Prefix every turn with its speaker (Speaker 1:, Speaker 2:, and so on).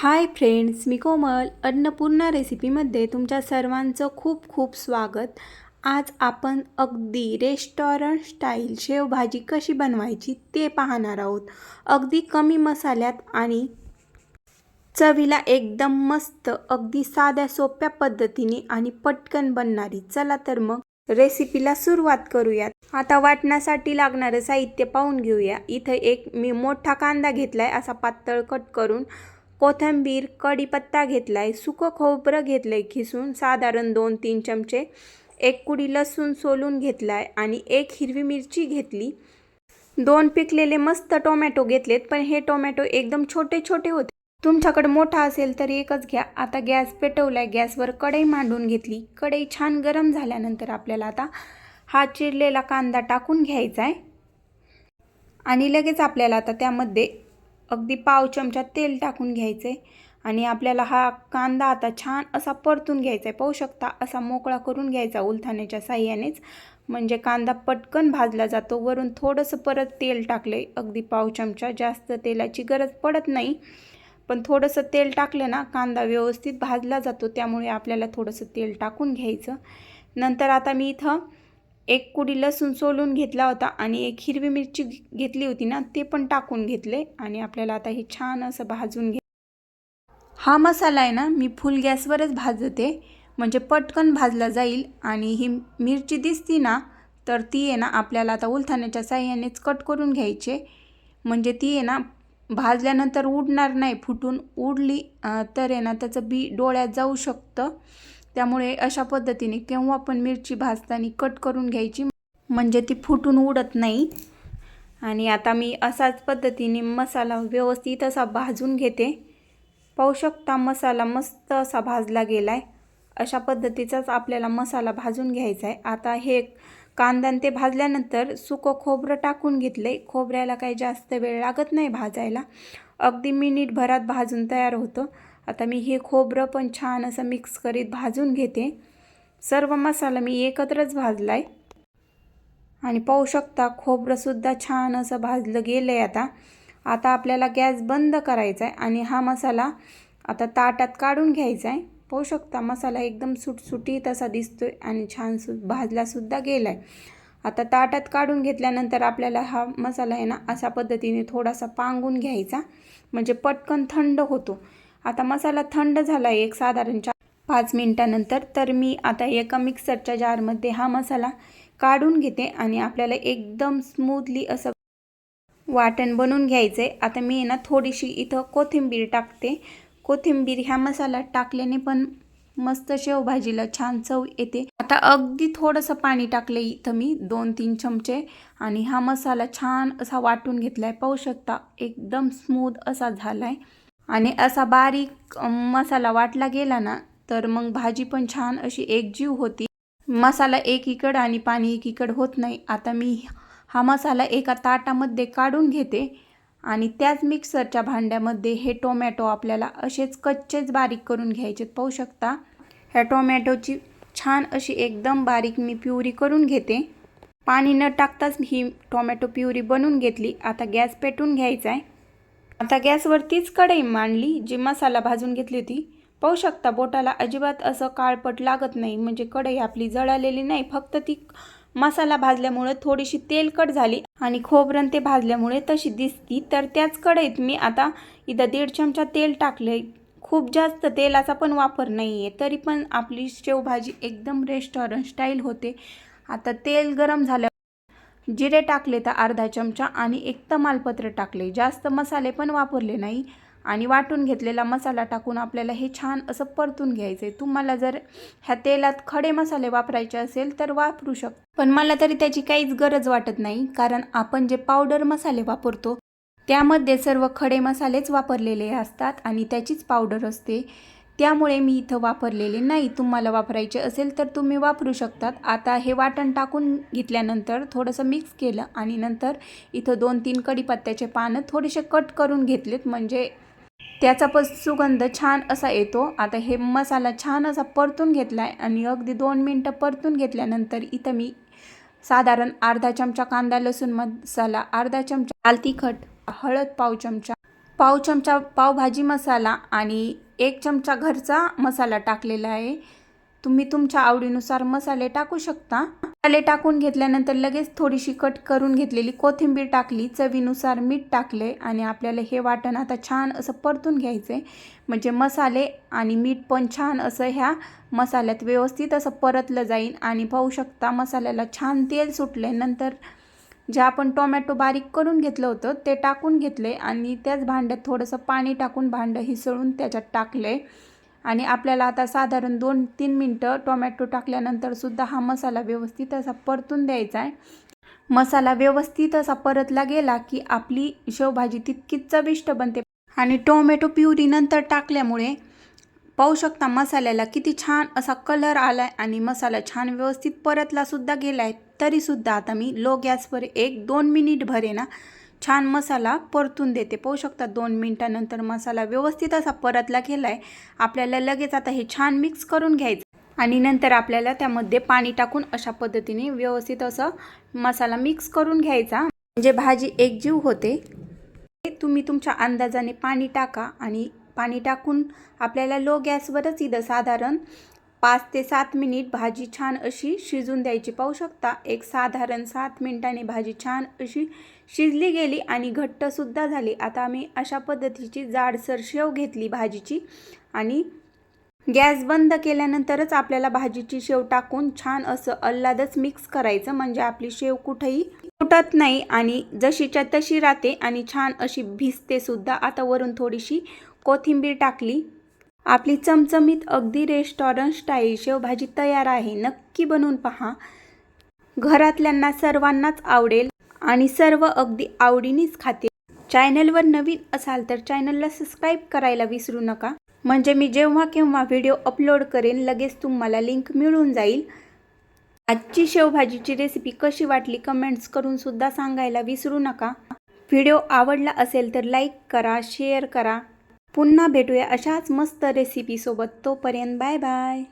Speaker 1: Hi friends मी कोमल अन्नपूर्णा रेसिपीमध्ये तुमच्या सर्वांचं खूप खूप स्वागत. आज आपण अगदी रेस्टॉरंट स्टाईल शेवभाजी कशी बनवायची ते पाहणार आहोत. अगदी कमी मसाल्यात आणि चवीला एकदम मस्त अगदी साध्या सोप्या पद्धतीने आणि पटकन बनणारी. चला तर मग रेसिपीला सुरुवात करूयात. आता वाटण्यासाठी लागणारं साहित्य पाहून घेऊया. इथं एक मी मोठा कांदा घेतलाय असा पातळ कट करून कोथिंबीर कढीपत्ता आहे सुकं खोबरं घेतलं आहे खिसून साधारण दोन तीन चमचे एक कुडी लसूण सोलून घेतला आहे आणि एक हिरवी मिरची घेतली. दोन पिकलेले मस्त टोमॅटो घेतलेत पण हे टोमॅटो एकदम छोटे छोटे होते. तुमच्याकडे मोठा असेल तर एकच घ्या. आता गॅस पेटवलाय गॅसवर कढई मांडून घेतली. कढई छान गरम झाल्यानंतर आपल्याला आता हा चिरलेला कांदा टाकून घ्यायचा आहे आणि लगेच आपल्याला आता त्यामध्ये अगदी पाव चमचा तेल टाकून घ्यायचं आहे आणि आपल्याला हा कांदा आता छान असा परतून घ्यायचा आहे. पाहू शकता असा मोकळा करून घ्यायचा उलथाण्याच्या साह्यानेच. म्हणजे कांदा पटकन भाजला जातो वरून थोडंसं परत तेल टाकले अगदी पाव चमचा जास्त तेलाची गरज पडत नाही. पण थोडंसं तेल टाकलं ना कांदा व्यवस्थित भाजला जातो त्यामुळे आपल्याला थोडंसं तेल टाकून घ्यायचं. नंतर आता मी इथं एक कुडी लसूण सोलून घेतला होता आणि एक हिरवी मिरची घेतली होती ना ते पण टाकून घेतले आणि आपल्याला आता हे छान असं भाजून घे हा मसाला आहे ना मी फुल गॅसवरच भाजते. म्हणजे पटकन भाजला जाईल आणि ही मिरची दिसती ना तर ती आहे ना आपल्याला आता उलथाण्याच्या साह्यानेच कट करून घ्यायचे. म्हणजे ती आहे ना भाजल्यानंतर उडणार नाही फुटून उडली तर आहे ना त्याचं बी डोळ्यात जाऊ शकतं. त्यामुळे अशा पद्धतीने केव्हा पण मिरची भाजताना कट करून घ्यायची. म्हणजे ती फुटून उडत नाही. आणि आता मी असाच पद्धतीने मसाला व्यवस्थित असा भाजून घेते. पाहू शकता मसाला मस्त असा भाजला गेला आहे अशा पद्धतीचाच आपल्याला मसाला भाजून घ्यायचा आहे आता हे कांदा ते भाजल्यानंतर सुकं खोबरं टाकून घेतलं आहे खोबऱ्याला काही जास्त वेळ लागत नाही भाजायला. अगदी मिनिटभरात भाजून तयार होतं. आता मी हे खोबरं पण छान असं मिक्स करीत भाजून घेते. सर्व मसाला मी एकत्रच भाजला आहे आणि पाहू शकता खोबरंसुद्धा छान असं भाजलं गेलं आहे आता. आता आपल्याला गॅस बंद करायचा आहे आणि हा मसाला आता ताटात काढून घ्यायचा आहे पाहू शकता मसाला एकदम सुटसुटीत असा दिसतो आहे आणि छान सु भाजलासुद्धा गेला आहे आता ताटात काढून घेतल्यानंतर आपल्याला हा मसाला आहे ना अशा पद्धतीने थोडासा पांगून घ्यायचा. म्हणजे पटकन थंड होतो. आता मसाला थंड झाला एक साधारण चार पाच मिनटानंतर तर मी आता एका मिक्सरच्या जारमध्ये हा मसाला काढून घेते आणि आपल्याला एकदम स्मूथली असं वाटण बनवून घ्यायचं आहे आता मी ना थोडीशी इथं कोथिंबीर टाकते. कोथिंबीर ह्या मसाल्यात टाकल्याने पण मस्त शेवभाजीला छान चव येते. आता अगदी थोडंसं पाणी टाकलं इथं मी दोन तीन चमचे. आणि हा मसाला छान असा वाटून घेतला आहे पाहू शकता एकदम स्मूथ असा झाला आहे आणि असा बारीक मसाला वाटला गेला ना तर मग भाजी पण छान अशी एकजीव होती. मसाला एकीकड आणि पाणी एकीकड होत नाही. आता मी हा मसाला एका ताटामध्ये काढून घेते आणि त्याच मिक्सरच्या भांड्यामध्ये हे टोमॅटो आपल्याला असेच कच्चेच बारीक करून घ्यायचे. पाहू शकता ह्या टोमॅटोची छान अशी एकदम बारीक मी प्युरी करून घेते. पाणी न टाकताच ही टोमॅटो प्युरी बनवून घेतली. आता गॅस पेटून घ्यायचा आहे आता गॅसवरतीच कढई मांडली जी मसाला भाजून घेतली होती. पाहू शकता बोटाला अजिबात असं काळपट लागत नाही. म्हणजे कढई आपली जळालेली नाही फक्त ती मसाला भाजल्यामुळे थोडीशी तेलकट झाली आणि खोबरं ते भाजल्यामुळे तशी दिसती. तर त्याच कढईत मी आता इथं दीड चमचा तेल टाकले खूप जास्त तेलाचा पण वापर नाही आहे तरी पण आपली शेवभाजी एकदम रेस्टॉरंट स्टाईल होते. आता तेल गरम झाल्या जिरे टाकले तर अर्धा चमचा आणि एक तमालपत्र टाकले. जास्त मसाले पण वापरले नाही. आणि वाटून घेतलेला मसाला टाकून आपल्याला हे छान असं परतून घ्यायचं आहे तुम्हाला जर ह्या तेलात खडे मसाले वापरायचे असेल तर वापरू शकतो पण मला तरी त्याची काहीच गरज वाटत नाही कारण आपण जे पावडर मसाले वापरतो त्यामध्ये सर्व खडे मसालेच वापरलेले असतात आणि त्याचीच पावडर असते. त्यामुळे मी इथं वापरलेले नाही. तुम्हाला वापरायचे असेल तर तुम्ही वापरू शकतात. आता हे वाटण टाकून घेतल्यानंतर थोडंसं मिक्स केलं आणि नंतर इथं दोन तीन कढीपत्त्याचे पानं थोडेसे कट करून घेतलेत. म्हणजे त्याचा पण सुगंध छान असा येतो. आता हे मसाला छान असा परतून घेतला आहे आणि अगदी दोन मिनटं परतून घेतल्यानंतर इथं मी साधारण अर्धा चमचा कांदा लसूण मसाला अर्धा चमचा लाल तिखट हळद पाव चमचा पाव चमचा पावभाजी मसाला आणि एक चमचा घरचा मसाला टाकलेला आहे. तुम्ही तुमच्या आवडीनुसार मसाले टाकू शकता. मसाले टाकून घेतल्यानंतर लगेच थोडीशी कट करून घेतलेली कोथिंबीर टाकली चवीनुसार मीठ टाकले आणि आपल्याला हे वाटण आता छान असं परतून घ्यायचं आहे म्हणजे मसाले आणि मीठ पण छान असं ह्या मसाल्यात व्यवस्थित असं परतलं जाईल आणि पाहू शकता मसाल्याला छान तेल सुटले नंतर जे आपण टोमॅटो बारीक करून घेतलं होतं ते टाकून घेतले आणि त्याच भांड्यात थोडंसं पाणी टाकून भांडं हिसळून त्याच्यात टाकले. आणि आपल्याला आता साधारण दोन तीन मिनटं टोमॅटो टाकल्यानंतर सुद्धा हा मसाला व्यवस्थित असा परतून द्यायचा आहे. मसाला व्यवस्थित असा परतला गेला की आपली शेवभाजी तितकीच चविष्ट बनते. आणि टोमॅटो प्युरीनंतर टाकल्यामुळे पाहू शकता मसाल्याला किती छान असा कलर आला आहे आणि मसाला छान व्यवस्थित परतलासुद्धा गेला आहे तरीसुद्धा आता मी लो गॅसवर एक दोन मिनिट भरे ना छान मसाला परतून देते. पाहू शकता दोन मिनटानंतर मसाला व्यवस्थित असा परतला गेला आहे आपल्याला लगेच आता हे छान मिक्स करून घ्यायचं. आणि नंतर आपल्याला त्यामध्ये पाणी टाकून अशा पद्धतीने व्यवस्थित असं मसाला मिक्स करून घ्यायचा. म्हणजे भाजी एकजीव होते. तुम्ही तुमच्या अंदाजाने पाणी टाका आणि पाणी टाकून आपल्याला लो गॅसवरच इथं साधारण पाच ते सात मिनिट भाजी छान अशी शिजून द्यायची. पाहू शकता एक साधारण सात मिनिटांनी भाजी छान अशी शिजली गेली आणि घट्टसुद्धा झाली. आता आम्ही अशा पद्धतीची जाडसर शेव घेतली भाजीची आणि गॅस बंद केल्यानंतरच आपल्याला भाजीची शेव टाकून छान असं अल्लादच मिक्स करायचं. म्हणजे आपली शेव कुठेही तुटत नाही आणि जशीच्या तशी राहते आणि छान अशी भिजते सुद्धा. आता वरून थोडीशी कोथिंबीर टाकली. आपली चमचमीत अगदी रेस्टॉरंट स्टाईल शेवभाजी तयार आहे. नक्की बनवून पहा. घरातल्यांना सर्वांनाच आवडेल आणि सर्व अगदी आवडीनेच खाते चॅनलवर नवीन असाल तर चॅनलला सबस्क्राईब करायला विसरू नका. म्हणजे मी जेव्हा केव्हा व्हिडिओ अपलोड करेन लगेच तुम्हाला लिंक मिळून जाईल. आजची शेवभाजीची रेसिपी कशी वाटली कमेंट्स करून सुद्धा सांगायला विसरू नका. व्हिडिओ आवडला असेल तर लाईक करा शेअर करा. पुन्हा भेटूया अशाच मस्त रेसिपीसोबत तोपर्यंत बाय बाय